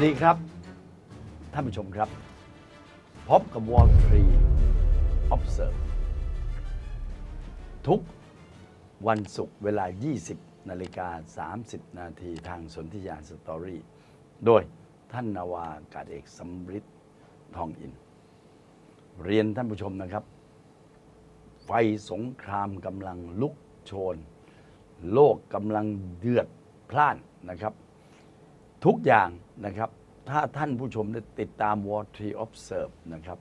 วัสดีครับ ท่านผู้ชมครับ พบกับ Wall Tree Observe ทุกวันศุกร์เวลา 20 นาฬิกา 30 นาทีทางสนธิยานสตอรี่โดยท่านนาวากาศเอกสำริดทองอิน เรียนท่านผู้ชมนะครับ ไฟสงครามกำลังลุกโชน โลกกำลังเดือดพล่านนะครับ ทุกอย่าง นะครับ ถ้าท่านผู้ชมได้ติดตาม w a Tree Observe นะครับ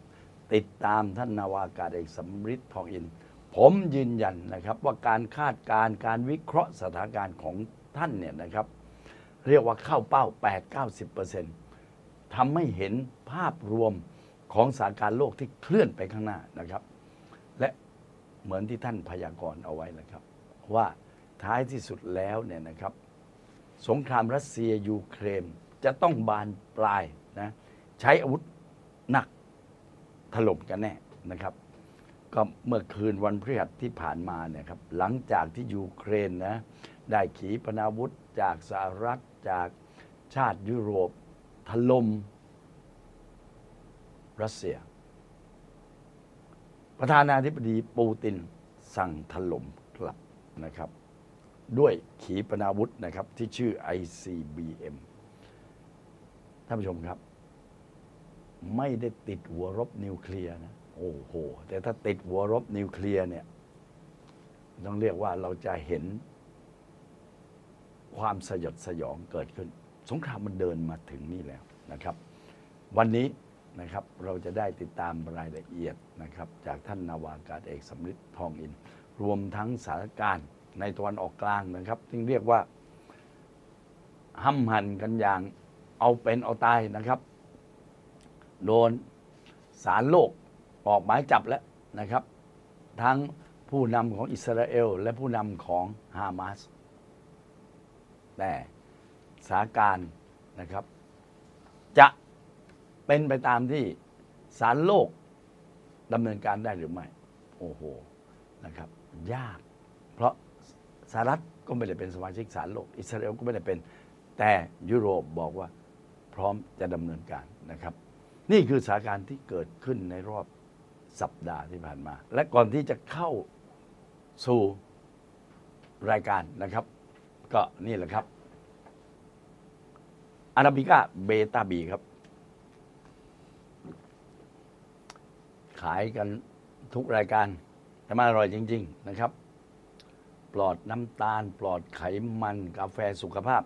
ติดตามท่านนาวากาศเอกสำริดทองอิน ผมยืนยันนะครับว่าการคาดการณ์การวิเคราะห์สถานการณ์ของท่านเนี่ยนะครับ เรียกว่าเข้าเป้า 8-90%ทำให้เห็นภาพรวมของสถานการณ์โลกที่เคลื่อนไปข้างหน้านะครับ และเหมือนที่ท่านพยากรณ์เอาไว้นะครับ ว่าท้ายที่สุดแล้วเนี่ยนะครับ สงครามรัสเซียยูเครน จะต้องบานปลายนะใช้อาวุธหนักถล่มกันแน่นะครับ ก็เมื่อคืนวันพฤหัสที่ผ่านมาเนี่ยครับหลังจากที่ยูเครนนะได้ขีปนาวุธจากสหรัฐจากชาติยุโรปถล่มรัสเซีย ประธานาธิบดีปูตินสั่งถล่มกลับนะครับ ด้วยขีปนาวุธนะครับที่ชื่อ ICBM ท่านผู้ชมครับ ไม่ได้ติดหัวรบนิวเคลียร์นะโอ้โห แต่ถ้าติดหัวรบนิวเคลียร์เนี่ย ต้องเรียกว่าเราจะเห็นความสยดสยองเกิดขึ้น สงครามมันเดินมาถึงนี่แล้วนะครับ วันนี้นะครับเราจะได้ติดตามรายละเอียดนะครับ จากท่านนาวากาศเอกสำริดทองอิน รวมทั้งสถานการณ์ในตะวันออกกลางนะครับที่เรียกว่าห้ำหันกันอย่าง เอาเป็นเอาตายนะครับโดนสารโลกออกหมายจับแล้วนะครับ ทั้งผู้นำของอิสราเอล และผู้นำของฮามาสแต่สถานการนะครับ จะเป็นไปตามที่สารโลกดำเนินการได้หรือไม่ โอ้โหนะครับ ยาก เพราะสหรัฐก็ไม่ได้เป็นสมาชิกสารโลก อิสราเอลก็ไม่ได้เป็น แต่ยุโรปบอกว่า ร้อมจะดำเนินการนะครับ นี่คือสถานการณ์ที่เกิดขึ้นในรอบสัปดาห์ที่ผ่านมา และก่อนที่จะเข้าสู่รายการนะครับ ก็นี่แหละครับอาราบิก้าเบต้าบีครับ ขายกันทุกรายการแต่มันอร่อยจริง ๆ นะครับ ปลอดน้ำตาล ปลอดไขมัน กาแฟสุขภาพ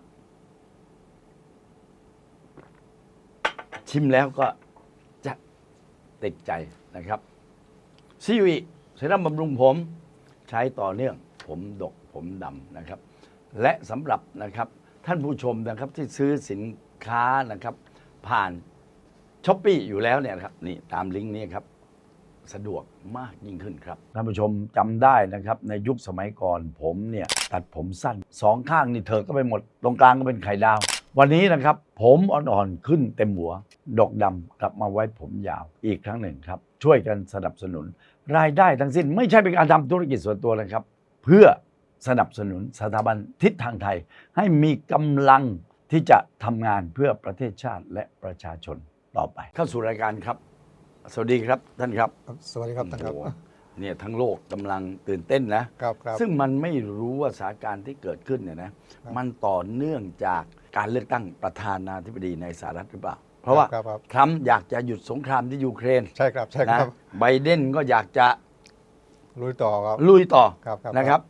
ชิมแล้วก็จะติดใจนะครับซีวีเซรั่มบำรุงผมใช้ต่อเนื่องผมดกผมดำนะครับ และสำหรับนะครับท่านผู้ชมนะครับที่ซื้อสินค้านะครับ ผ่านช้อปปีอยู่แล้วเนี่ยนะครับนี่ตามลิงก์นี้ครับ สะดวกมากยิ่งขึ้นครับ ท่านผู้ชมจำได้นะครับ ในยุคสมัยก่อนผมเนี่ย ตัดผมสั้นสองข้างนี่เธอก็ไปหมด ตรงกลางก็เป็นไข่ดาว วันนี้นะครับผมอ่อนๆขึ้นเต็มหัวดกดำกลับมาไว้ผมยาวอีกครั้งหนึ่งครับ ช่วยกันสนับสนุน รายได้ทั้งสิ้นไม่ใช่เป็นการทำธุรกิจส่วนตัวนะครับ เพื่อสนับสนุนสถาบันทิศทางไทย ให้มีกำลังที่จะทำงานเพื่อประเทศชาติและประชาชนต่อไป เข้าสู่รายการครับ สวัสดีครับท่านครับครับสวัสดีครับท่านครับ โอ้โหเนี่ยทั้งโลกกำลังตื่นเต้นนะ ครับครับ ซึ่งมันไม่รู้ว่าสถานการณ์ที่เกิดขึ้นเนี่ยนะครับ มันต่อเนื่องจาก การเลือกตั้งประธานาธิบดีในสหรัฐหรือเปล่า เพราะว่าครับครับ ทรัมป์อยากจะหยุดสงครามที่ยูเครนใช่ครับใช่คนะรับไบเดนก็อยากจะลุยต่อครับ ลุยต่อครับครับ นะครับ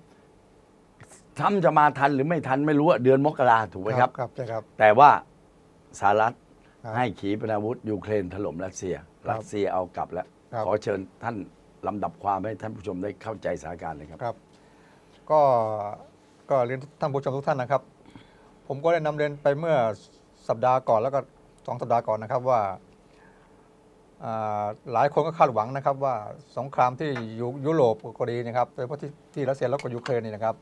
ทรัมป์จะมาทันหรือไม่ทันไม่รู้อะเดือนมกราถูกไหมครับ ครับใช่ครับ แต่ว่าสหรัฐครับให้ขีปนาวุธยูเครนถล่มรัสเซีย ครับรัสเซียเอากลับแล้ว ครับ ขอเชิญท่านลำดับความให้ท่านผู้ชมได้เข้าใจสถานการณ์เลยครับ ครับ ก็ก็เรียนท่านผู้ชมทุกท่านนะครับ ผมก็ได้นำเรียนไปเมื่อสัปดาห์ก่อนแล้วก็สองสัปดาห์ก่อนนะครับว่าหลายคนก็คาดหวังนะครับว่าสงครามที่ยุยโรปก็ดีนะครับโดยเฉพาะที่ที่รัสเซียแล้วก็ยูเครนนี่นะครับ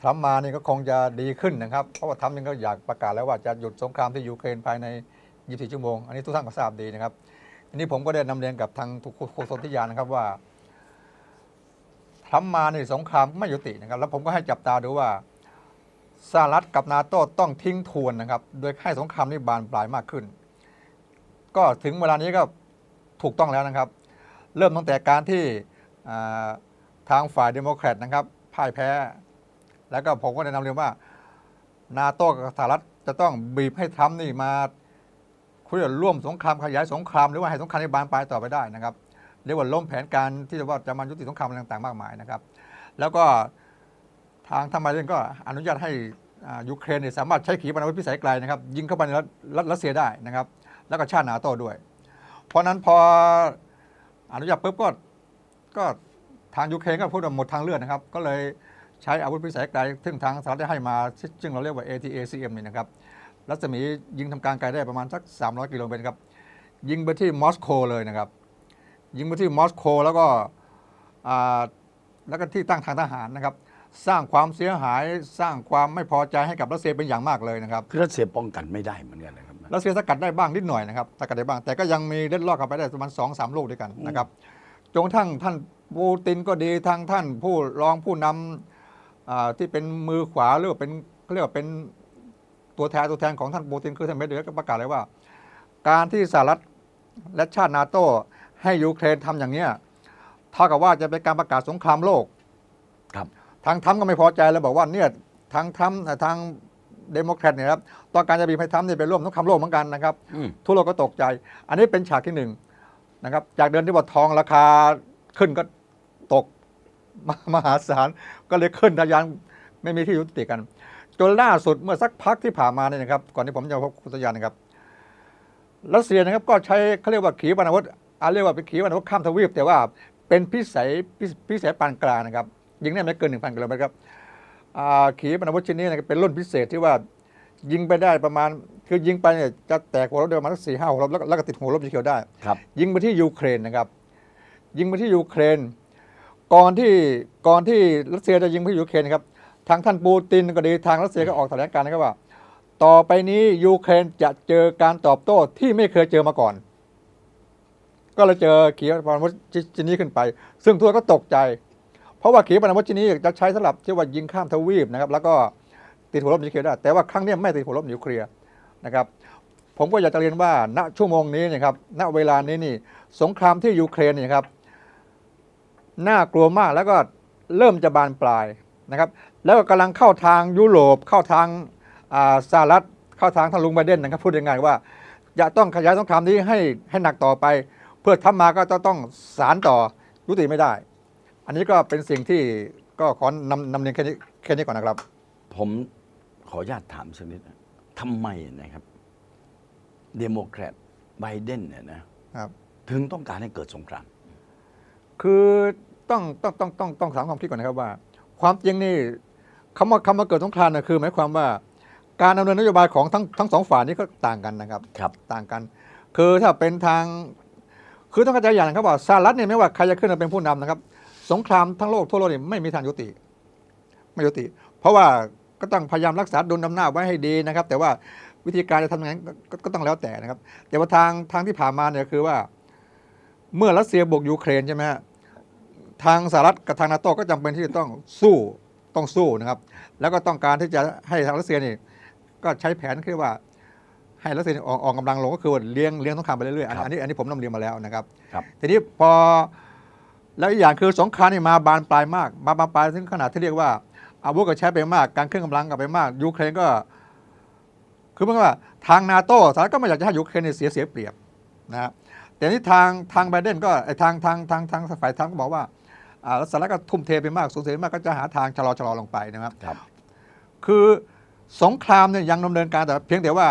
ทรัมมานี่ก็คงจะดีขึ้นนะครับ เพราะว่าทรัมป์ยังก็อยากประกาศแล้วว่าจะหยุดสงครามที่ยูเครนภายใน 24 ชั่วโมง อันนี้ทุกท่านก็ทราบดีนะครับทีนี้ผมก็ได้นำเรียนกับทางทุกโฆษกทิยานนะครับว่าทรัมป์มาในสงครามไม่ยุตินะครับ แล้วผมก็ให้จับตาดูว่า สหรัฐกับนาโต้ต้องทิ้งทวนนะครับ โดยให้สงครามนี้บานปลายมากขึ้น ก็ถึงเวลานี้ก็ถูกต้องแล้วนะครับ เริ่มตั้งแต่การที่ทางฝ่ายเดโมแครตนะครับพ่ายแพ้ แล้วก็ผมก็แนะนำเรียนว่านาโต้กับสหรัฐจะต้องบีบให้ทรัมป์นี่มาคุยกับร่วมสงครามขยายสงครามหรือว่าให้สงครามนี้บานปลายต่อไปได้นะครับเรียกว่าล้มแผนการที่จะว่าจะมายุติสงครามต่างๆมากมายนะครับ แล้วก็ ทางทำไมเล่นก็อนุญาตให้ยูเครนเนี่ยสามารถใช้ขีปนาวุธพิสัยไกลนะครับ ยิงเข้าไปในรัฐรัสเซียได้นะครับ แล้วก็ชาตินาโต้ด้วย เพราะนั้นพออนุญาตปุ๊บก็ก็ทางยูเครนก็พูดว่าหมดทางเลือกนะครับ ก็เลยใช้อาวุธพิสัยไกลซึ่งทางสหรัฐได้ให้มาซึ่งเราเรียกว่า ATACM นี่นะครับรัศมียิงทำการไกลได้ประมาณสัก 300 กิโลเมตรครับ ยิงไปที่มอสโกเลยนะครับ ยิงไปที่มอสโกแล้วก็แล้วก็ที่ตั้งทางทหารนะครับ สร้างความเสียหายสร้างความไม่พอใจให้กับรัสเซียเป็นอย่างมากเลยนะครับคือรัสเซียป้องกันไม่ได้เหมือนกันนะครับรัสเซียสกัดได้บ้างนิดหน่อยนะครับสกัดได้บ้างแต่ก็ยังมีเล็ดลอดกลับไปได้ประมาณสองสามลูกด้วยกันนะครับจนกระทั่งท่านปูตินก็ดีทางท่านผู้รองผู้นำอ่าที่เป็นมือขวาหรือว่าเป็นเขาเรียกว่าเป็นตัวแทนตัวแทนของท่านปูตินคือท่านเมดเดฟก็ประกาศเลยว่า การที่สหรัฐและชาตินาโต้ให้ยูเครนทำอย่างเนี้ยเท่ากับว่าจะเป็นการประกาศสงครามโลกครับ ทางทรัมป์ก็ไม่พอใจเลยบอกว่าเนี่ยทางทรัมป์ทางเดโมแครตเนี่ยครับต้องการจะบีบให้ทรัมป์เนี่ยไปร่วมสงครามโลกเหมือนกันนะครับอืมทั่วโลกก็ตกใจ อันนี้เป็นฉากที่หนึ่งนะครับ จากเดินที่ว่าทองราคาขึ้นก็ตกมมหาศาลก็เลยขึ้นทะยานไม่มีที่ยุติกันจนล่าสุดเมื่อสักพักที่ผ่านมาเนี่ยนะครับ ก่อนที่ผมจะพบคุณสยานนะครับรัสเซียนะครับก็ใช้เขาเรียกว่าขีปนาวุธอาเรียกว่าเป็นขีปนาวุธข้ามทวีปแต่ว่าเป็นพิสัยพิพิสัยปานกลางนะครับ ยิงได้ไม่เกิน 1,000กิโลเมตรครับอ่าขีปนาวุธชิ้นนี้นะครับเป็นรุ่นพิเศษที่ว่ายิงไปได้ประมาณ คือยิงไปเนี่ยจะแตกหัวรบได้ประมาณสักสี่ห้าหัวรบแล้วก็แล้วก็ติดหัวรบสีเขียวได้ครับยิงไปที่ยูเครนนะครับ ยิงไปที่ยูเครน ก่อนที่ก่อนที่รัสเซียจะยิงไปที่ยูเครนนะครับทางท่านปูตินก็ดีทางรัสเซียก็ออกแถลงการณ์นะครับว่า ต่อไปนี้ยูเครนจะเจอการตอบโต้ที่ไม่เคยเจอมาก่อน ก็เลยเจอขีปนาวุธชนิดนี้ขึ้นไป ซึ่งทั่วโลกก็ตกใจเพ ราะว่าขีปนาวุธชนิดนี้จะใช้สำหรับที่ว่ายิงข้ามทวีปนะครับแล้วก็ติดหัวรบนิวเคลียร์ได้แต่ว่าครั้งนี้ไม่ติดหัวรบนิวเคลียร์นะครับผมก็อยากจะเรียนว่าณชั่วโมงนี้นะครับณเวลานี้นี่สงครามที่ยูเครนนี่ครับน่ากลัวมากแล้วก็เริ่มจะบานปลายนะครับแล้วก็กำลังเข้าทางยุโรปเข้าทางสหรัฐเข้าทางทานลุงไบเดนนะครับพูดยังไงายๆว่าจะต้องขยายสงครามนี้ให้ให้หนักต่อไป เพื่อทำมาก็จะต้องสารต่อยุติไม่ได้ อันนี้ก็เป็นสิ่งที่ก็ขอนำนำเรียนแค่นี้แค่นี้ก่อนนะครับ ผมขออนุญาตถามสักนิดนะทำไมนะครับ เดโมแครตไบเดนเนี่ยนะครับ ถึงต้องการให้เกิดสงคราม คือต้องต้องต้องต้องต้องถามความคิดก่อนนะครับว่า ความจริงนี่คำว่าคำว่าเกิดสงครามนะคือ หมายความว่าการดำเนินนโยบายของทั้งทั้งสองฝ่ายนี้ก็ต่างกันนะครับ ครับ ต่างกัน คือถ้าเป็นทาง คือต้องเข้าใจอย่างนะครับว่าสหรัฐเนี่ยไม่ว่าใครจะขึ้นมาเป็นผู้นำนะครับ สงครามทั้งโลกทั่วโลกนี่ไม่มีทางยุติ ไม่ยุติ เพราะว่าก็ต้องพยายามรักษาดุลอำนาจไว้ให้ดีนะครับ แต่ว่าวิธีการจะทำยังไงก็ก็ก็ต้องแล้วแต่นะครับ แต่ว่าทางทางที่ผ่านมาเนี่ยคือว่า เมื่อรัสเซียบุกยูเครนใช่ไหมฮะทางสหรัฐกับทางนาโต้ก็จำเป็นที่จะต้องสู้ต้องสู้นะครับ แล้วก็ต้องการที่จะให้ทางรัสเซียนี่ก็ใช้แผนคือว่าให้รัสเซียออกออกกำลังลงก็คือว่าเลี้ยงเลี้ยงสงครามไปเรื่อยๆอันครับอันนี้อันนี้ผมนำเรียนมาแล้วนะครับครับทีนี้พอ แล้วอีกอย่างคือสงครามนี่มาบานปลายมาก มาบานปลายถึงขนาดที่เรียกว่า อาวุธก็ใช้ไปมาก การเครื่องกำลังก็ไปมากยูเครนก็ คือหมายความว่าทางนาโต้สหรัฐก็ไม่อยากจะให้ยูเครนเนี่ยเสียเสียเปรียบนะแต่นี่ทางทางไบเดนก็ไอ้ทางทางทางทางฝ่ายทางก็บอกว่าอ่าสหรัฐก็ทุ่มเทไปมากสูญเสียมากก็จะหาทางชะลอชะลอลงไปนะครับครับคือสงครามเนี่ยยังดำเนินการแต่เพียงแต่ว่า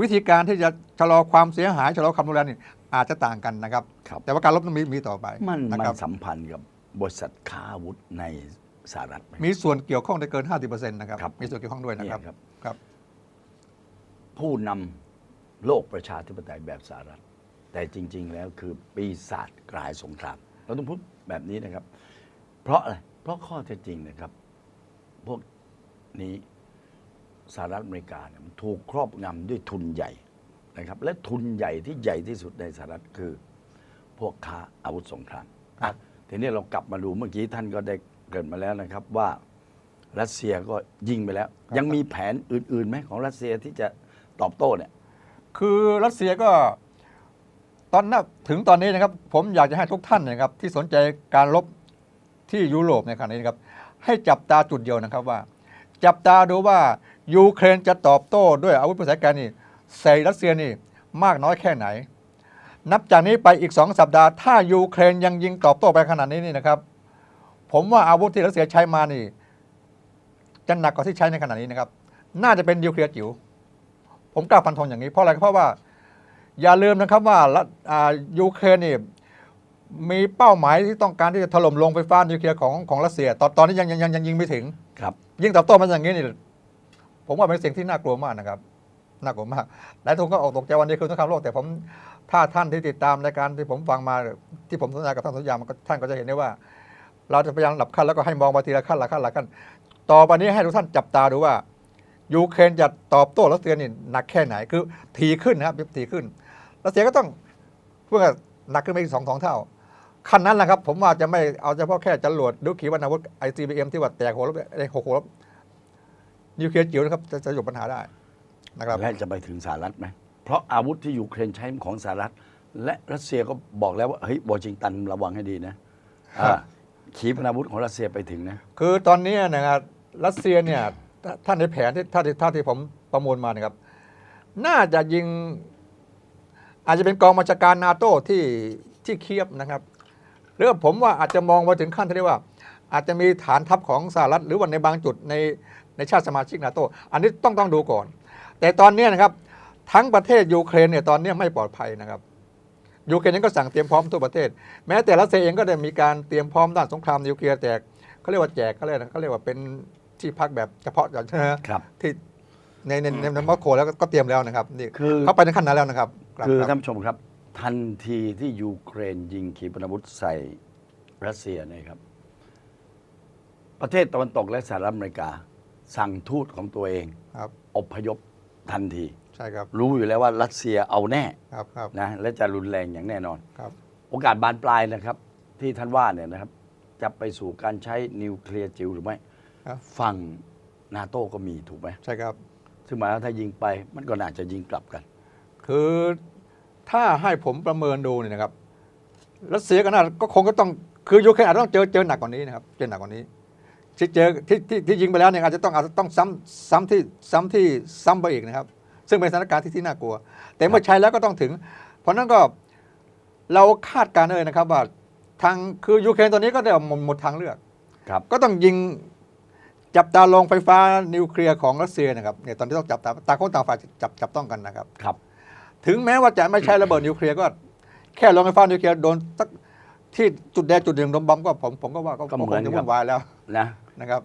วิธีการที่จะชะลอความเสียหายชะลอความรุนแรงนี่ อาจจะต่างกันนะครับ ครับ แต่ว่าการลบต้องมีมีต่อไปมันนะมันครับสัมพันธ์กับบริษัทค้าอาวุธในสหรัฐไหม มีส่วนเกี่ยวข้องได้เกิน 50%นะครับครับมีส่วนเกี่ยวข้องด้วยนะครับเนี่ยครับ ครับผู้นำโลกประชาธิปไตยแบบสหรัฐ แต่จริง ๆ แล้วคือปีศาจกลายสงครามเราต้องพูดแบบนี้นะครับ เพราะอะไรเพราะข้อเท็จจริงนะครับ พวกนี้สหรัฐอเมริกาเนี่ยมันถูกครอบงำด้วยทุนใหญ่ นะครับ และทุนใหญ่ที่ใหญ่ที่สุดในสหรัฐคือ พวกค้าอาวุธสงครามครับ ทีนี้เรากลับมาดูเมื่อกี้ท่านก็ได้เกริดมาแล้วนะครับว่ารัสเซียก็ยิงไปแล้วครับยังมีแผนอื่นๆไหมของรัสเซียที่จะตอบโต้เนี่ย คือรัสเซียก็ตอนนั้นถึงตอนนี้นะครับ ผมอยากจะให้ทุกท่านนะครับ ที่สนใจการรบที่ยุโรปในขณะนี้นะครับ ให้จับตาจุดเดียวนะครับว่า จับตาดูว่ายูเครนจะตอบโต้ด้วยอาวุธภาษาการนี่ ใส่รัสเซียนี่มากน้อยแค่ไหน นับจากนี้ไปอีกสองสัปดาห์ ถ้ายูเครนยังยิงตอบโต้ไปขนาดนี้นี่นะครับ ผมว่าอาวุธที่รัสเซียใช้มานี่จะหนักกว่าที่ใช้ในขณะนี้นะครับ น่าจะเป็นนิวเคลียร์จิ๋ว ผมกล้าฟันธงอย่างนี้ เพราะอะไรเพราะว่า อย่าลืมนะครับว่ารัฐอ่ายูเครนนี่มีเป้าหมายที่ต้องการที่จะถล่มโรงไฟฟ้านิวเคลียร์ของของรัสเซีย ตอนตอนนี้ยังยังยังยังยิงไม่ถึง ครับ ยิ่งตอบโต้มันอย่างนี้นี่ ผมว่าเป็นสิ่งที่น่ากลัวมากนะครับ น่ากลัวมากหลายคนก็ออกตกใจวันนี้คือสงครามโลกแต่ผมถ้าท่านที่ติดตามรายการที่ผมฟังมาที่ผมสนทนากับท่านสุริยามันก็ท่านก็จะเห็นได้ว่า เราจะพยายามหลับขั้นแล้วก็ให้มองมาทีละขั้นละขั้นละขั้น ต่อไปนี้ให้ทุกท่านจับตาดูว่ายูเครนจะตอบโต้รัสเซียนี่หนักแค่ไหนคือทีขึ้นนะครับทีขึ้นรัสเซียก็ต้องเพื่อหนักขึ้นไปอีกสองสองเท่าขั้นนั้นแหละครับ ผมว่าจะไม่เอาเฉพาะแค่จรวดดูขีปนาวุธไอซีบีเอ็มที่ว่าแตกหัวลบไอ้หกหัวลบนิวเคลียร์จิ๋วนะครับจะจะหยุดปัญหาได้ นะครับและจะไปถึงสหรัฐไหมเพราะอาวุธที่ยูเครนใช้ของสหรัฐ และรัสเซียก็บอกแล้วว่าเฮ้ยวอชิงตันระวังให้ดีนะอ่าขีปนาวุธของรัสเซียไปถึงนะคือตอนนี้นะครับรัสเซียเนี่ยถ้าท่านในแผนที่ท่าที่ท่าที่ผมประมวลมานะครับ น่าจะยิง อาจจะเป็นกองบัญชาการนาโต้ที่ที่เคียบนะครับหรือว่าผมว่าอาจจะมองไปถึงขั้นที่เรียกว่า อาจจะมีฐานทัพของสหรัฐหรือว่าในบางจุดในในชาติสมาชิกนาโตอันนี้ต้องต้องดูก่อน แต่ตอนนี้นะครับ ทั้งประเทศยูเครนเนี่ยตอนนี้ไม่ปลอดภัยนะครับยูเครนเองก็สั่งเตรียมพร้อมทั่วประเทศ แม้แต่รัสเซียเองก็ได้มีการเตรียมพร้อมด้านสงครามนิวเคลียร์แจกเขาเรียกว่าแจกเขาเรียกอะไรเขาเรียกว่าเป็นที่พักแบบเฉพาะอย่างนะฮะครับที่ในในในในมอสโกแล้วก็ก็เตรียมแล้วนะครับนี่คือเขาไปในขั้นนั้นแล้วนะครับรับคือรับท่านผู้ชมครับ ทันทีที่ยูเครนยิงขีปนาวุธใส่รัสเซียเนี่ยครับ ประเทศตะวันตกและสหรัฐอเมริกา สั่งทูตของตัวเองครับอพยพ ทันที ใช่ครับรู้อยู่แล้วว่ารัสเซียเอาแน่ครับครับนะและจะรุนแรงอย่างแน่นอน ครับ โอกาสบานปลายนะครับ ที่ท่านว่าเนี่ยนะครับ จะไปสู่การใช้นิวเคลียร์จิ๋วหรือไม่ครับฝั่งนาโต้ก็มีถูกไหมใช่ครับ ซึ่งหมายว่าถ้ายิงไปมันก็น่าจะยิงกลับกัน คือถ้าให้ผมประเมินดูเนี่ยนะครับรัสเซียก็น่าก็คงก็ต้องคือยูเครนอาจจะต้องเจอเจอหนักกว่านี้นะครับเจอหนักกว่านี้ ที่เจอที่ที่ที่ยิงไปแล้วเนี่ยอาจจะต้องอาจจะต้องซ้ำซ้ำที่ซ้ำที่ซ้ำไปอีกนะครับ ซึ่งเป็นสถานการณ์ที่ที่น่ากลัว แต่เมื่อใช้แล้วก็ต้องถึง เพราะฉะนั้นก็เราคาดการณ์เลยนะครับว่าทางคือยูเครนตอนนี้ก็ได้หมดหมดทางเลือกครับ ก็ต้องยิงจับตาลงไฟฟ้านิวเคลียร์ของรัสเซียนะครับเนี่ยตอนนี้ต้องจับตาต่างคนต่างฝ่ายจับจับต้องกันนะครับ ครับ ถึงแม้ว่าจะไม่ใช้ระเบิดนิวเคลียร์ก็ แค่โรงไฟฟ้านิวเคลียร์โดนสัก ที่จุดแดงจุดหนึ่งโดนบอมก็ผมผมก็ว่าก็ก็เหมือนคงจะกับวุ่นวายแล้วนะนะครับ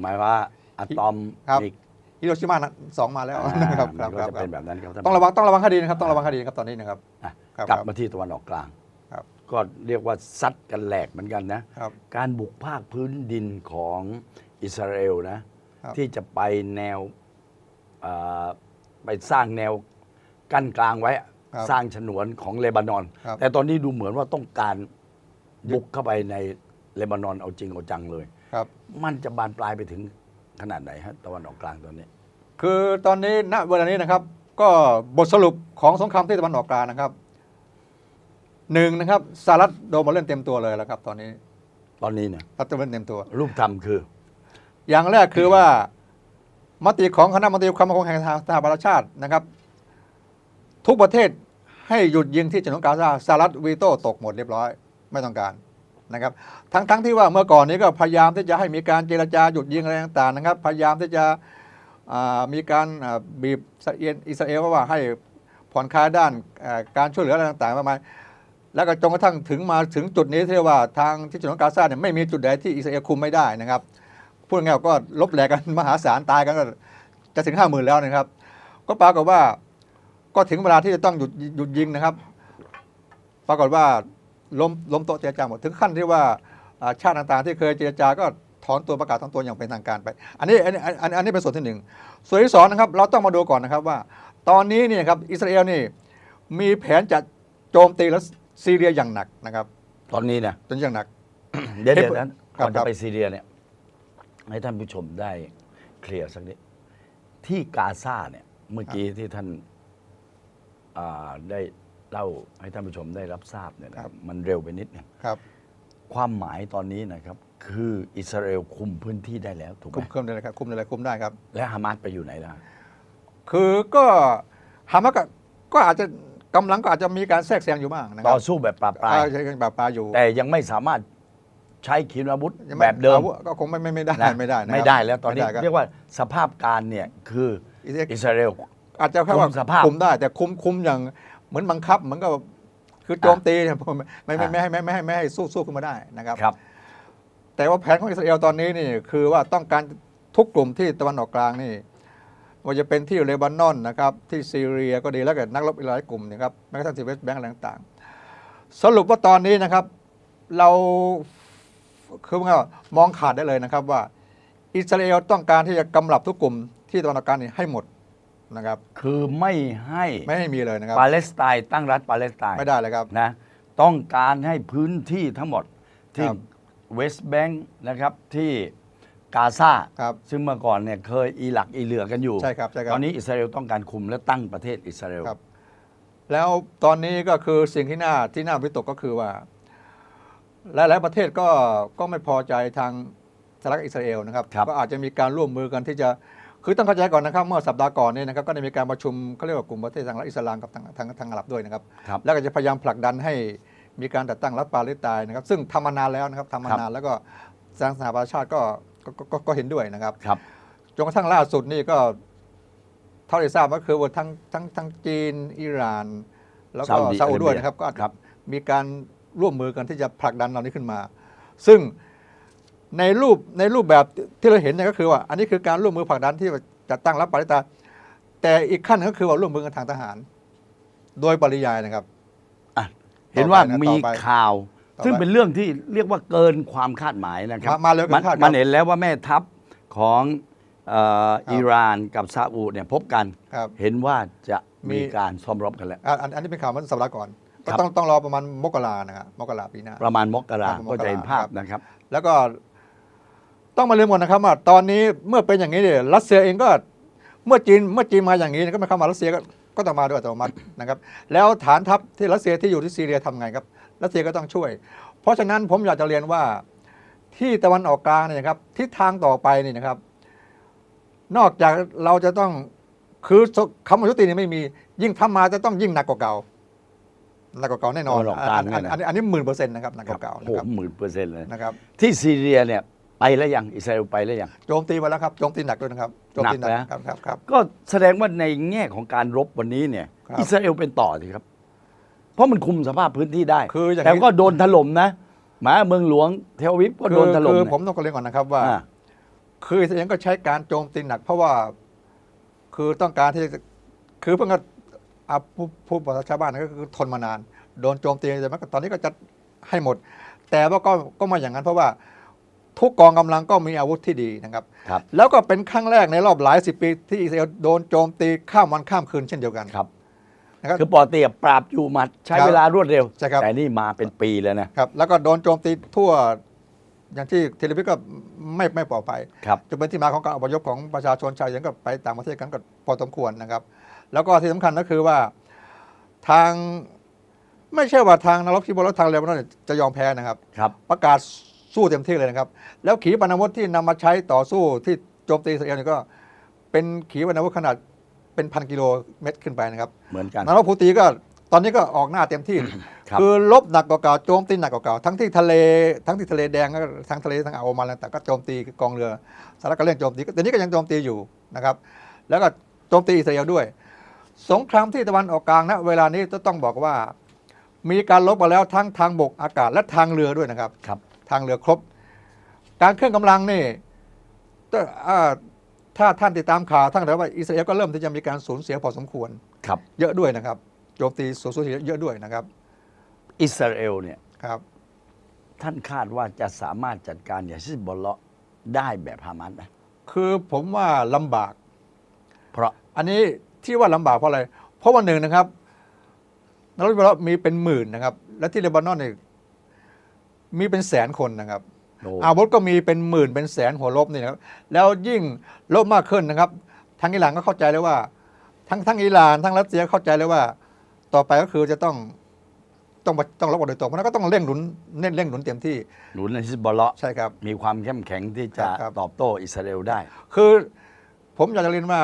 หมายว่าอะตอมครับ อีกฮิโรชิมานะสองมาแล้วอ่านะครับคมัรันบก็ครับจะเป็นแบบนั้นครับท่าน ต้องระวังต้องระวังคดีนะครับ ต้องระวังคดีนะครับตอนนี้นะครับ อะครับกลับครับมาที่ตะวันออกกลาง ครับ ก็เรียกว่าซัดกันแหลกเหมือนกันนะ ครับ การบุกภาคพื้นดินของอิสราเอลนะ ครับ ที่จะไปแนวเอ่อไปสร้างแนวกั้นกลางไว้ ครับ สร้างฉนวนของเลบานอน ครับ แต่ตอนนี้ดูเหมือนว่าต้องการ บุกเข้าไปในเลบานอนเอาจริงเอาจังเลย ครับ มันจะบานปลายไปถึงขนาดไหนฮะตะวันออกกลางตอนนี้ คือตอนนี้ณเวลานี้นะครับ ก็บทสรุปของสงครามที่ตะวันออกกลางนะครับหนึ่งนะครับสหรัฐโดนมาเล่นเต็มตัวเลยแล้วครับ ตอนนี้ตอนนี้เนี่ยรัฐโดนเล่นเต็มตัว รูปธรรมคือ อย่างแรกคือว่ามติของคณะมนตรีความมั่นคงแห่งสหประชาชาตินะครับ ทุกประเทศให้หยุดยิงที่ฉนวนกาซาสหรัฐวีโต้ตกหมดเรียบร้อย ไม่ต้องการนะครับทั้งทั้งที่ว่าเมื่อก่อนนี้ก็พยายามที่จะให้มีการเจรจาหยุดยิงอะไรต่างๆนะครับ พยายามที่จะมีการบีบอิสราเอลว่าให้ผ่อนคลายด้านการช่วยเหลืออะไรต่างๆมากมายแล้วก็จนกระทั่งถึงมาถึงจุดนี้ที่ว่าทางที่ฉนวนกาซาเนี่ยไม่มีจุดใดที่อิสราเอลคุมไม่ได้นะครับพูดง่ายๆก็ลบแหลกกันมหาศาลตายกันก็จะถึงห้าหมื่นแล้วนะครับ ก็ปรากฏว่าก็ถึงเวลาที่จะต้องหยุดหยุดยิงนะครับ ปรากฏว่า ล้มล้มโต๊ะเจรจาหมดถึงขั้นที่ว่าอ่าชาติต่างๆ ที่เคยเจรจาก็ถอนตัวประกาศถอนตัวอย่างเป็นทางการไป อันนี้อันนี้อันอันนี้เป็นส่วนที่หนึ่งส่วนที่สองนะครับเราต้องมาดูก่อนนะครับว่า ตอนนี้เนี่ยครับอิสราเอลนี่มีแผนจะโจมตีรัสซีเรียอย่างหนักนะครับ ตอนนี้นะจนอย่างหนัก เดี๋ยวเฮ้ยเดี๋ยวนั้นครับก่อนครัจะบไปซีเรียเนี่ยให้ท่านผู้ชมได้เคลียร์สักนิดที่กาซาเนี่ยเมื่อกี้ที่ท่านอ่าได้ เล่าให้ท่านผู้ชมได้รับทราบเนี่ยนะครับมันเร็วไปนิดหนึงครับความหมายตอนนี้นะครับ คืออิสราเอลคุมพื้นที่ได้แล้วถูกไหคุมมคุมได้เลยครับคุมได้เลยคุมได้ครับ และฮามาสไปอยู่ไหนล่ะ คือก็ฮามาสก็ก็อาจจะกำลังก็อาจจะมีการแทรกแซงอยู่บ้างนะครัต่อสู้แบบปราบปราย อ่าใช้แบบปลาอยู่แต่ยังไม่สามารถใช้ขีปนาวุธยังไแบบเดิมอาวุธก็คงไม่ไม่ไม่ได้นะไม่ได้นะครับไม่ได้แล้วตอนนี้ไม่ได้ครับเรียกว่าสภาพการเนี่ยคืออิสราเอลอิสราเอลอาจจะแค่ว่าคุมสภาพคุมได้แต่คุมคุมอย่าง เหมือนบังคับเหมือนกับคือโจมตีเนี่ยผมไม่ไม่อะไม่ให้ไม่ไม่ให้ไม่ให้สู้สู้ขึ้นมาได้นะครับครับ แต่ว่าแผนของอิสราเอลตอนนี้นี่คือว่าต้องการทุกกลุ่มที่ตะวันออกกลางนี่ว่าจะเป็นที่เลบานอนนะครับที่ซีเรียก็ดีแล้วก็นักรบอีกหลายกลุ่มนะครับแม้กระทั่งที่เวสต์แบงก์อะไรต่างๆ สรุปว่าตอนนี้นะครับ เราคือว่ามองขาดได้เลยนะครับว่า อิสราเอลต้องการที่จะกำลับทุกกลุ่มที่ตะวันออกกลางนี่ให้หมด นะครับ คือไม่ให้ไม่ให้มีเลยนะครับ ปาเลสไตน์ตั้งรัฐปาเลสไตน์ไม่ได้เลยครับนะต้องการให้พื้นที่ทั้งหมดที่ครับเวสต์แบงค์นะครับที่กาซาครับ ซึ่งเมื่อก่อนเนี่ยเคยอีหลักอีเหลือกันอยู่ ใช่ครับใช่ครับ ตอนนี้อิสราเอลต้องการคุมและตั้งประเทศอิสราเอล ครับ แล้วตอนนี้ก็คือสิ่งที่น่าที่น่าวิตกก็คือว่า หลาย ๆ ประเทศก็ก็ไม่พอใจทางสหรัฐอิสราเอลนะครับ ครับ ก็อาจจะมีการร่วมมือกันที่จะ คือต้องเข้าใจก่อนนะครับ เมื่อสัปดาห์ก่อนเนี่ยนะครับก็ได้มีการประชุมเขาเรียกว่ากลุ่มประเทศทางรัฐอิสลามกับทางทางทางอาหรับด้วยนะครับ ครับแล้วก็จะพยายามผลักดันให้มีการจัดตั้งรัฐปาเลสไตน์นะครับ ซึ่งทำมานานแล้วนะครับทำมาครับ นานแล้วก็ทางสหประชาชาติก็ก็ก็ก็ก็เห็นด้วยนะครับ ครับ จนกระทั่งล่าสุดนี่ก็เท่าที่ทราบก็คือว่าทั้งทั้งทั้งจีน อิหร่าน แล้วก็ซาอุดิซาอุด้วยอาระเบียนะครับก็ครับ มีการร่วมมือกันที่จะผลักดันเรานี้ขึ้นมา ซึ่ง ในรูปในรูปแบบที่เราเห็นเนี่ยก็คือว่า อันนี้คือการร่วมมือผลักดันที่จัดตั้งรับปาริตา แต่อีกขั้นหนึ่งก็คือว่าร่วมมือกันทางทหาร โดยปริยายนะครับอะเห็นว่าต่อไปนะมีต่อไปข่าวต่อไปซึ่งเป็นเรื่องที่เรียกว่าเกินความคาดหมายนะครับมามาเร็วเกินคาดครับมันเห็นแล้วว่าแม่ทัพของเอ่อครับอิหร่านกับซาอุเนี่ยพบกันครับเห็นว่าจะมีมีการซ้อมรบกันแล้วอะอันอันนี้เป็นข่าวเมื่อสัปดาห์ก่อนครัก็บต้องต้องรอประมาณมกรานะครับมกราปีหน้าประมาณมกราครับก็จะเห็นภาพมกรานะครับ แล้วก็ ต้องมาลืมก่อนนะครับว่าตอนนี้เมื่อเป็นอย่างนี้เนี่ยรัสเซียเองก็เมื่อจีนเมื่อจีนมาอย่างนี้ก็ไม่เข้ามารัสเซียก็ก็ต้องมาด้วยอัตโนมัตินะครับ แล้วฐานทัพที่รัสเซียที่อยู่ที่ซีเรียทำไงครับรัสเซียก็ต้องช่วย เพราะฉะนั้นผมอยากจะเรียนว่าที่ตะวันออกกลางเนี่ยนะครับทิศทางต่อไปนี่นะครับ นอกจากเราจะต้องคือคำว่ายุติเนี่ยไม่มี ยิ่งทำมาจะต้องยิ่งหนักกว่าเก่าหนักกว่าเก่าแน่นอนตะวันออกกลางเนี่ยอันนะอันอันนี้หมื่นเปอร์เซ็นต์นะครับหนักกว่าเก่าโอ้นะโหครับหมื่นเปอร์เซ็นต์เลยนะครับที่ซีเรียเนี่ย ไปแล้วยังอิสราเอลไปแล้วยังโจมตีมาแล้วครับโจมตีหนักด้วยนะครับโจมตีหนักหนักนะครับครับครับ ก็แสดงว่าในแง่ของการรบวันนี้เนี่ย ครับ อิสราเอลเป็นต่อสิครับ เพราะมันคุมสภาพพื้นที่ได้ คืออย่างแต่นี้ก็โดนถล่มนะหมาเมืองหลวงเทลอาวิฟก็โดนถล่มคือนะผมต้องเรียนก่อนนะครับว่า อ่าคืออิสราเอลก็ใช้การโจมตีหนัก เพราะว่าคือต้องการที่จะคือเพิ่งก็อะผู้ผู้ประชาชาวบ้านก็คือทนมานาน โดนโจมตีแต่มันก็ตอนนี้ก็จะให้หมด แต่ว่าก็ก็ไมาอย่างนั้นเพราะว่า ทุกกองกำลังก็มีอาวุธที่ดีนะครับครับ แล้วก็เป็นครั้งแรกในรอบหลายสิบปีที่อิสราเอลโดนโจมตีข้ามวันข้ามคืนเช่นเดียวกันครับนะครับคือปอเตียปราบอยู่หมัดใช้ครับเวลารวดเร็วใช่ครับแต่นี่มาเป็นปีแล้วนะครับ แล้วก็โดนโจมตีทั่ว อย่างที่เทเลวิฟก็ไม่ไม่ปลอดภัยครับจะเป็นที่มาของการอพยพของประชาชนชาวยังก็ไปต่างประเทศกันก็พอสมควรนะครับ แล้วก็ที่สำคัญก็คือว่าทางไม่ใช่ว่าทางนรบคิบอลและทางเลบานอนเนี่ยจะยอมแพ้นะครับครับประกาศ สู้เต็มที่เลยนะครับ แล้วขีปนาวุธที่นำมาใช้ต่อสู้ที่โจมตีอิสราเอลเนี่ยก็ เป็นขีปนาวุธขนาดเป็นพันกิโลเมตรขึ้นไปนะครับเหมือนกันนรบพูตีก็ตอนนี้ก็ออกหน้าเต็มที่ครับคือลบหนักกว่าเก่าโจมตีหนักกว่าเก่าทั้งที่ทะเลทั้งที่ทะเลแดงแล้วก็ทั้งทะเลทั้งอ่าวโอมานแต่างๆก็โจมตีกองเรือสหรัฐก็เร่งโจมตีแต่นี้ก็ยังโจมตีอยู่นะครับ แล้วก็โจมตีอิสราเอลด้วย สงครามที่ตะวันออกกลางนะเวลานี้จะต้องบอกว่า มีการลบมาแล้วทั้งทางบกอากาศและทางเรือด้วยนะครับครับ ทางเรือครบ การเคลื่อนกำลังนี่ถ้าอ่าถ้าท่านติดตามข่าวท่านเห็นว่าอิสราเอลก็เริ่มที่จะมีการสูญเสียพอสมควรครับ เยอะด้วยนะครับโจมตีสูญเสียเยอะด้วยนะครับ อิสราเอลเนี่ยครับ ท่านคาดว่าจะสามารถจัดการอย่างฮิซบอลเลาะห์ได้แบบฮามาสไหมคือผมว่าลำบาก เพราะอันนี้ที่ว่าลำบากเพราะอะไร เพราะวันหนึ่งนะครับนรบเลบานอนมีเป็นหมื่นนะครับ และที่เลบานอนเนี่ย มีเป็นแสนคนนะครับโอ้อาวุธก็มีเป็นหมื่นเป็นแสนหัวลบนี่นะครับแล้วยิ่งลบมากขึ้นนะครับทางอิหร่านก็เข้าใจแล้วว่า ทั้งทั้งอิหร่านทั้งรัสเซียเข้าใจเลยว่า ต่อไปก็คือจะต้องต้องต้องรบกันโดยตรงเพราะฉะนั้นก็ต้องเร่งหนุนเน้นเร่งหนุนเต็มที่หนุนในฮิสบอลเลาะห์ใช่ครับมีความเข้มแข็งที่จะครับตอบโต้อิสราเอลได้ คือผมอยากจะเรียนว่า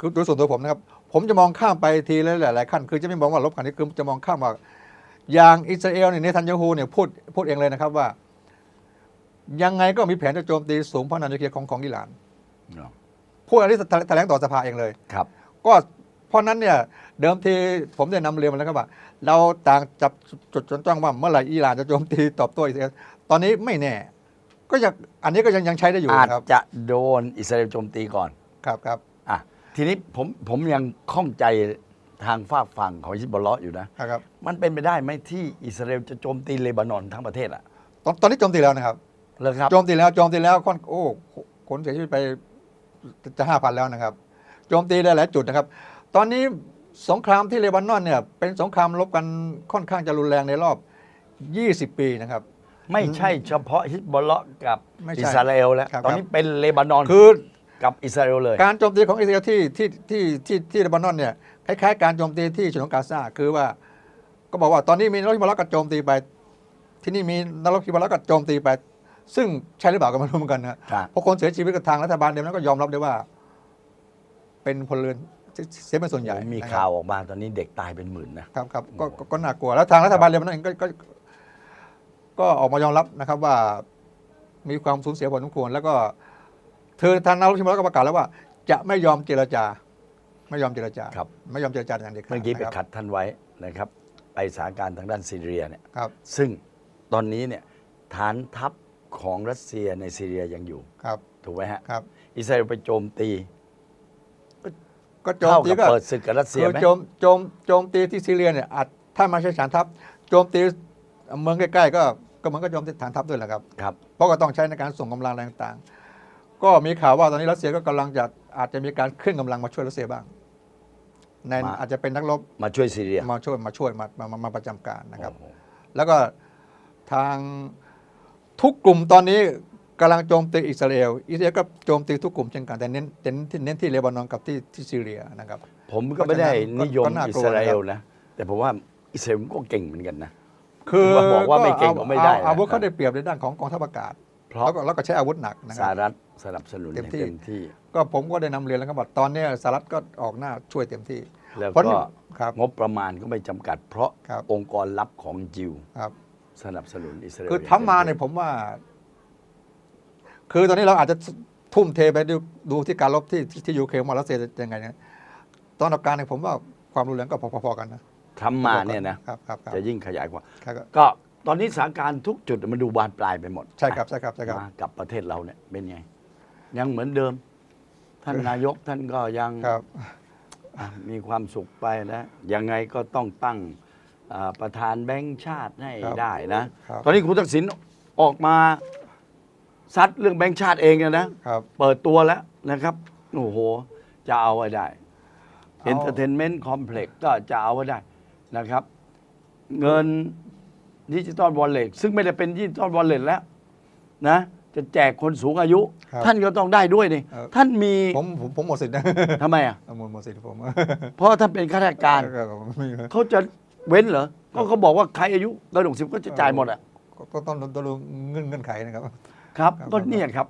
คือโดยส่วนตัวผมนะครับ ผมจะมองข้ามไปทีละหลายๆขั้นคือจะไม่มองว่าลบกันนี้คือจะมองข้ามว่า อย่างอิสราเอลเนี่ยเนทันยาฮูเนี่ยพูดพูดเองเลยนะครับว่า ยังไงก็มีแผนจะโจมตีสูงพนานิวเคลียร์ของของอิหร่านพูดอันนี้แถลงต่อสภาเองเลยครับ ก็เพราะนั้นเนี่ยเดิมทีผมได้นำเรียนมาแล้วครับว่า เราต่างจับจุดจนจ้องว่าเมื่อไหร่อิหร่านจะโจมตีตอบโต้อิสราเอลตอนนี้ไม่แน่ ก็ยังอันนี้ก็ยังยังใช้ได้อยู่อาจนะครับจะโดนอิสราเอลโจมตีก่อนครับครับอะทีนี้ผมผมยังข้องใจ ทางฝากฝั่งของฮิสบอลเลาะห์อยู่นะ ครับ มันเป็นไปได้ไหมที่อิสราเอลจะโจมตีเลบานอนทั้งประเทศอะตอนตอนนี้โจมตีแล้วนะครับเลยครับ โจมตีแล้วโจมตีแล้วคนโอ้คนเสียชีวิตไปจะห้าพันแล้วนะครับโจมตีได้หลายจุดนะครับ ตอนนี้สงครามที่เลบานอนเนี่ย เป็นสงครามรบกันค่อนข้างจะรุนแรงในรอบ 20 ปีนะครับ ไม่ใช่เฉพาะฮิสบอลเลาะห์กับไม่ใช่อิสราเอลแล้ว ครับ ตอนนี้เป็นเลบานอนคือ กับอิสราเอลเลย การโจมตีของอิสราเอลที่ที่ที่ที่ที่เลบานอนเนี่ย คล้ายๆ การโจมตีที่ฉนวนกาซาคือว่า ก็บอกว่าตอนนี้มีนรกฮิบารักก็โจมตีไป ที่นี่มีนรกฮิบารักก็โจมตีไป ซึ่งใช่หรือเปล่าก็ไม่รู้เหมือนกันนะครับเพราะคนเสียชีวิตกับทางรัฐบาลเดิมนั้นก็ยอมรับได้ว่า เป็นพลเรือนเสียเป็นส่วนใหญ่มีนะครับข่าวออกมาตอนนี้เด็กตายเป็นหมื่นนะครับครับก็ก็ก็น่ากลัวแล้วทางรัฐบาลเลบานอนเองก็ก็ก็ออกมายอมรับนะครับว่ามีความสูญเสียพอสมควรแล้วก็เธอทางนายกรัฐมนตรีก็ประกาศแล้วว่า จะไม่ยอมเจรจา ไม่ยอมเจรจา ครับ ไม่ยอมเจรจาอย่างเด็ดขาดเมื่อกี้ไปนะครับขัดท่านไว้นะครับไปสถานการณ์ทางด้านซีเรียเนี่ยครับซึ่งตอนนี้เนี่ยฐานทัพของรัสเซียในซีเรียยังอยู่ ครับถูกไหมฮะ ครับ อิสราเอลไปโจมตีก็โจมเท่าตีกับก็ เปิดศึกกับรัสเซียคือไหม โจมโจมโจมตีที่ซีเรียเนี่ยอาจถ้าไมาใช่ฐานทัพโจมตีเมืองใกล้ๆก็ก็เหมันก็โจมตีฐานทัพด้วยแหละครับ ครับ เพราะก็ต้องใช้ในการส่งกำลังแรงต่างๆ ก็มีข่าวว่าตอนนี้รัสเซียก็กำลังจะอาจจะมีการเคลื่อนกำลังมาช่วยรัสเซียบ้างในมาอาจจะเป็นนักรบมาช่วยซีเรียมาช่วยมาช่วยมามามามาประจำการนะครับโอ้โหแล้วก็ทางทุกกลุ่มตอนนี้กำลังโจมตีอิสราเอลอิสราเอลก็โจมตีทุกกลุ่มเช่นกันแต่เน้นเน้นที่เน้นที่เลบานอนกับที่ที่ซีเรียนะครับ ผมก็ไม่ได้นิยมก็น่ากลัวอิสราเอลนะ แต่ผมว่าอิสราเอลก็เก่งเหมือนกันนะ คือว่าบอกว่าไม่เก่งก็ไม่ได้อานะอาวุธเขาได้เปรียบในด้านของกองทัพอากาศเพราะแล้วก็แล้วก็ใช้อาวุธหนักนะคสรัหบรัฐ สนับสนุนเต็มอย่างที่ เต็มที่ ก็ผมก็ได้นำเรียนแล้วครับว่าตอนนี้สหรัฐก็ออกหน้าช่วยเต็มที่แล้วเพราะก็นี่ครับ งบประมาณก็ไม่จำกัด เพราะครับ องค์กรลับของจิว ครับ สนับสนุนอิสราเอลคืออย่างทำมาเนี่ยผมว่า คือตอนนี้เราอาจจะทุ่มเทไปดูดูที่การรบที่ที่ที่ยูเครนมารัสเซียจะยังไงเนี่ยตอนออกการเนี่ยผมว่าความรุนแรงก็พอๆกันนะทำมาเนี่ยนะครับครับครับจะยิ่งขยายกว่า ครับก็ตอนนี้สถานการณ์ทุกจุดมันดูบานปลายไปหมดใช่ครับใช่ครับใช่ครับ มากับประเทศเราเนี่ยเป็นไง ยังเหมือนเดิม ท่านนายกท่านก็ยังครับอะมีความสุขไปนะยังไงก็ต้องตั้งอ่าประธานแบงค์ชาติให้ครับได้นะ ครับ ตอนนี้คุณทักษิณออกมาซัดเรื่องแบงค์ชาติเองอะนะ ครับ เปิดตัวแล้วนะครับ โอ้โห จะเอาไว้ได้ เอา Entertainment Complex ก็จะเอาไว้ได้นะครับ เงินดิจิตอลวอลเล็ตซึ่งไม่ได้เป็นดิจิตอลวอลเล็ตแล้วนะ จะแจกคนสูงอายุ ครับท่านก็ต้องได้ด้วยนี่เออ ท่านมีผมผมผมหมดสิทธิ์นะทำไมอะหมดหมดสิทธิ์ผมเพราะท่านเป็นข้าราชการไม่มีเขาจะเว้นเหรอก็เขาบอกว่าใครอายุเกินหกสิบก็จะจ่ายหมดอะก็ก็ต้องต้องดูเงื่อนเงื่อนไขนะครับ ครับ ครับ ก็เนี่ยครับ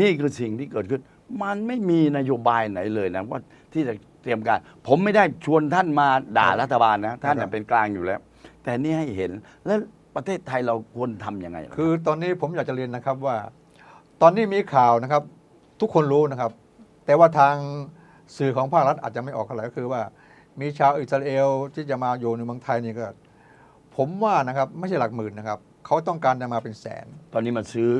นี่คือสิ่งที่เกิดขึ้น มันไม่มีนโยบายไหนเลยนะว่าที่จะเตรียมการ ผมไม่ได้ชวนท่านมาด่ารัฐบาลนะท่านครัน่ะบเป็นกลางอยู่แล้ว แต่นี่ให้เห็นแล้วประเทศไทยเราควรทำยังไงล่ะ คือตอนนี้ผมอยากจะเรียนนะครับว่า ตอนนี้มีข่าวนะครับ ทุกคนรู้นะครับ แต่ว่าทางสื่อของภาครัฐอาจจะไม่ออกเท่าไหร่ก็คือว่า มีชาวอิสราเอลที่จะมาอยู่ในเมืองไทยนี่ก็ผมว่านะครับไม่ใช่หลักหมื่นนะครับ เขาต้องการจะมาเป็นแสน ตอนนี้มันซื้อ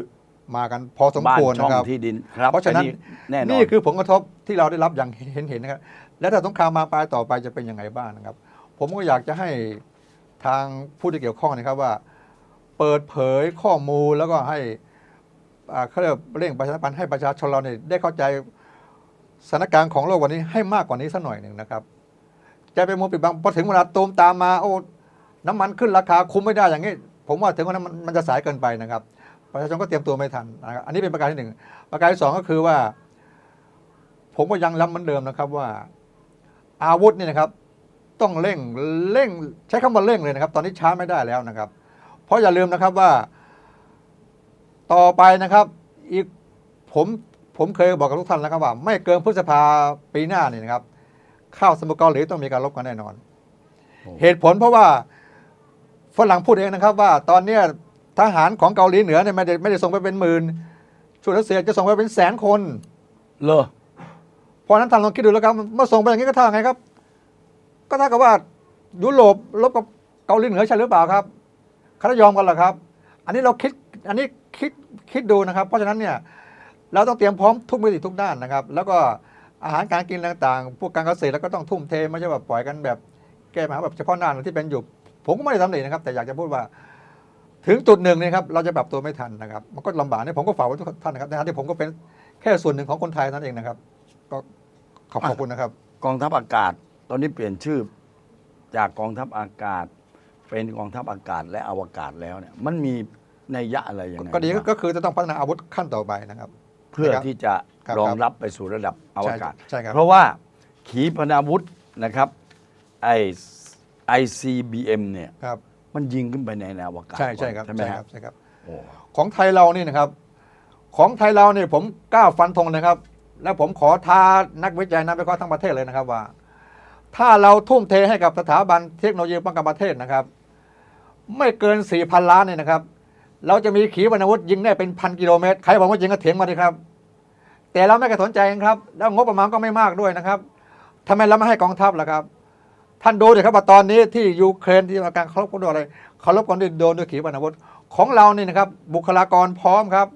มากันพอสมบ้านควรช่องนะครับที่ดินครับเพราะฉะนั้นอัแน่นอนนี่คือผลกระทบที่เราได้รับอย่างเห็นเห็นๆนะครับ และถ้าสงครามมาปลายต่อไปจะเป็นยังไงบ้างนะครับ ผมก็อยากจะให้ทางผู้ที่เกี่ยวข้องนะครับว่า เปิดเผยข้อมูลแล้วก็ให้อ่า เขาเรียกเร่งประชาสัมพันธ์ให้ประชาชนเราเนี่ยได้เข้าใจสถานการณ์ของโลกวันนี้ให้มากกว่านี้สักหน่อยหนึ่งนะครับจะไปมัวปิดบังพอถึงเวลาตูมตามมาโอ้น้ำมันขึ้นราคาคุมไม่ได้อย่างนี้ ผมว่าถึงวันนั้นมันจะสายเกินไปนะครับ ประชาชนก็เตรียมตัวไม่ทันนะครับอันนี้เป็นประการที่หนึ่งประการที่สองก็คือว่า ผมก็ยังย้ำเหมือนเดิมนะครับว่า อาวุธนี่นะครับ ต้องเร่งเร่งใช้คำว่าเร่งเลยนะครับ ตอนนี้ช้าไม่ได้แล้วนะครับ เพราะอย่าลืมนะครับว่า ต่อไปนะครับ อีกผมผมเคยบอกกับทุกท่านแล้วครับว่า ไม่เกินพฤษภาปีหน้านี่นะครับข้าวสมุทรเกาหลีต้องมีการรบกันแน่นอนโอ้เหตุผลเพราะว่าฝรั่งพูดเองนะครับว่าตอนเนี้ยทหารของเกาหลีเหนือเนี่ยไม่ได้ไม่ได้ส่งไปเป็นหมื่นช่วยรัสเซียจะส่งไปเป็นแสนคนเลอเพราะฉะนั้นท่านลองคิดดูแล้วครับเมื่อส่งไปอย่างนี้ก็เท่าไงครับ ก็เท่ากับว่ายุโรปลบกับเกาหลีเหนือใช่หรือเปล่าครับเขาจะยอมกันเหรอครับ อันนี้เราคิด อันนี้คิดคิดดูนะครับ เพราะฉะนั้นเนี่ยเราต้องเตรียมพร้อมทุกมิติทุกด้านนะครับ แล้วก็อาหารการกินต่างๆ พวกการเกษตรแล้วก็ต้องทุ่มเทไม่ใช่แบบปล่อยกันแบบแก้ปัญหาแบบเฉพาะหน้าที่เป็นอยู่ผมก็ไม่ได้ตำหนินะครับ แต่อยากจะพูดว่าถึงจุดหนึ่งเนยครับเราจะปรับตัวไม่ทันนะครับมันก็ลำบากเนี่ยผมก็ฝากไว้ทุกท่านนะครับในฐานะที่ผมก็เป็นแค่ส่วนหนึ่งของคนไทยนั่นเองนะครับ ก็ขอบขอบคุณนะครับ กองทัพอากาศ ตอนนี้เปลี่ยนชื่อจากกองทัพอากาศ เป็นกองทัพอากาศและอวกาศแล้วเนี่ยมันมี นัยยะอะไรยังไงก็ดีก็บ้างก็คือจะต้องพัฒนาอาวุธขั้นต่อไปนะครับ เพื่อนะครับที่จะครับรองรับไปสู่ระดับอวกาศใช่ครับเพราะว่าขีปนาวุธนะครับไอ ICBM เนี่ยครับมันยิงขึ้นไปในอวกาศใช่ใช่ครับใช่ไหมใช่คครัรับบใช่ครับโอ้ของไทยเรานี่นะครับ ของไทยเราเนี่ยผมกล้าฟันธงนะครับ แล้วผมขอท้านักวิจัยนักวิเคราะห์ทั้งประเทศเลยนะครับว่า ถ้าเราทุ่มเทให้กับสถาบันเทคโนโลยีป้องกันประเทศนะครับ ไม่เกิน4,000ล้านเนี่ยนะครับ เราจะมีขีปนาวุธยิงได้เป็นพันกิโลเมตรใครบอกว่ายิงก็เถียงมาดิครับ แต่เราไม่กระสนใจครับ แล้วงบประมาณก็ไม่มากด้วยนะครับทำไมเราไม่ให้กองทัพล่ะครับ ท่านดูเดิครับว่าตอนนี้ที่ยูเครนที่อาการเขารบกันด้วยอะไรเขารบกันด้วยโดนด้วยขีปนาวุธ ของเรานี่นะครับ บุคลากรพร้อมครับ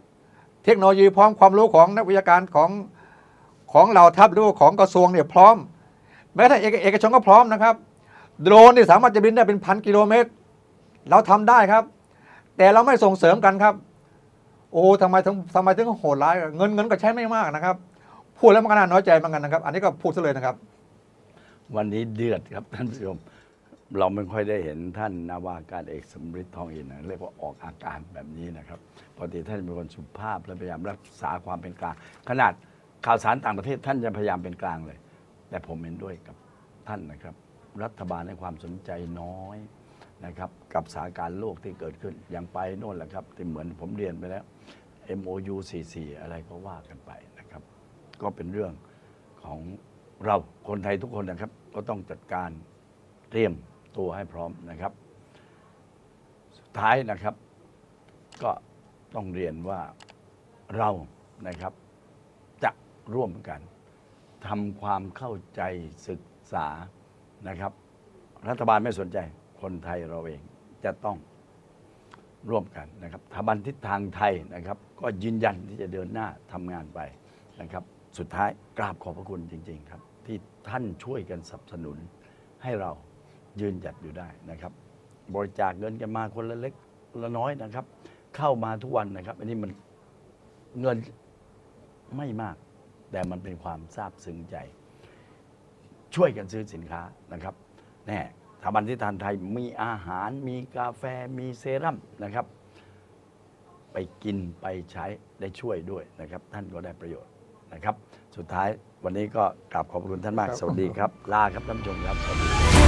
เทคโนโลยีพร้อมความรู้ของนักวิทยาการของของเหล่าทัพหรือว่าของกระทรวงเนี่ยพร้อม แม้แต่เอกเอกชนก็พร้อมนะครับ โดรนนี่สามารถจะบินได้เป็นพันกิโลเมตร เราทำได้ครับ แต่เราไม่ส่งเสริมกันครับ โอ้ทำไมถึงทำไมถึงโหดร้าย เงินเงินก็ใช้ไม่มากนะครับ พูดแล้วมันก็น่าน้อยใจเหมือนกันนะครับ อันนี้ก็พูดซะเลยนะครับ วันนี้เดือดครับท่านผู้ชม เราไม่ค่อยได้เห็นท่านนาวากาศเอกสมฤทธิ์ทองอินนะเรียกว่าออกอาการแบบนี้นะครับปกติท่านเป็นคนสุภาพและพยายามรักษาความเป็นกลาง ขนาดข่าวสารต่างประเทศท่านจะพยายามเป็นกลางเลย แต่ผมเห็นด้วยกับท่านนะครับ รัฐบาลให้ความสนใจน้อย นะครับกับสถานการณ์โลกที่เกิดขึ้น อย่างไปโน่นแหละครับที่เหมือนผมเรียนไปแล้ว MOU 44 อะไรก็ว่ากันไปนะครับ ก็เป็นเรื่องของเราคนไทยทุกคนนะครับ ก็ต้องจัดการเตรียมตัวให้พร้อมนะครับ สุดท้ายนะครับ ก็ต้องเรียนว่าเรานะครับ จะร่วมกันทำความเข้าใจศึกษานะครับ รัฐบาลไม่สนใจ คนไทยเราเองจะต้องร่วมกันนะครับสถาบันทิศทางไทยนะครับ ก็ยืนยันที่จะเดินหน้าทำงานไปนะครับ สุดท้ายกราบขอบพระคุณจริง ๆ ครับ ที่ท่านช่วยกันสนับสนุนให้เรายืนหยัดอยู่ได้นะครับ บริจาคเงินกันมาคนละเล็กละน้อยนะครับ เข้ามาทุกวันนะครับ อันนี้มันเงินไม่มาก แต่มันเป็นความซาบซึ้งใจ ช่วยกันซื้อสินค้านะครับแน่ ถาบันที่ทานไทยมีอาหารมีกาแฟมีเซรั่มนะครับ ไปกินไปใช้ได้ช่วยด้วยนะครับ ท่านก็ได้ประโยชน์นะครับ สุดท้ายวันนี้ก็กราบขอบพระคุณท่านมากครับสวัสดีครับ ลาครับท่านผู้ชมครับสวัสดี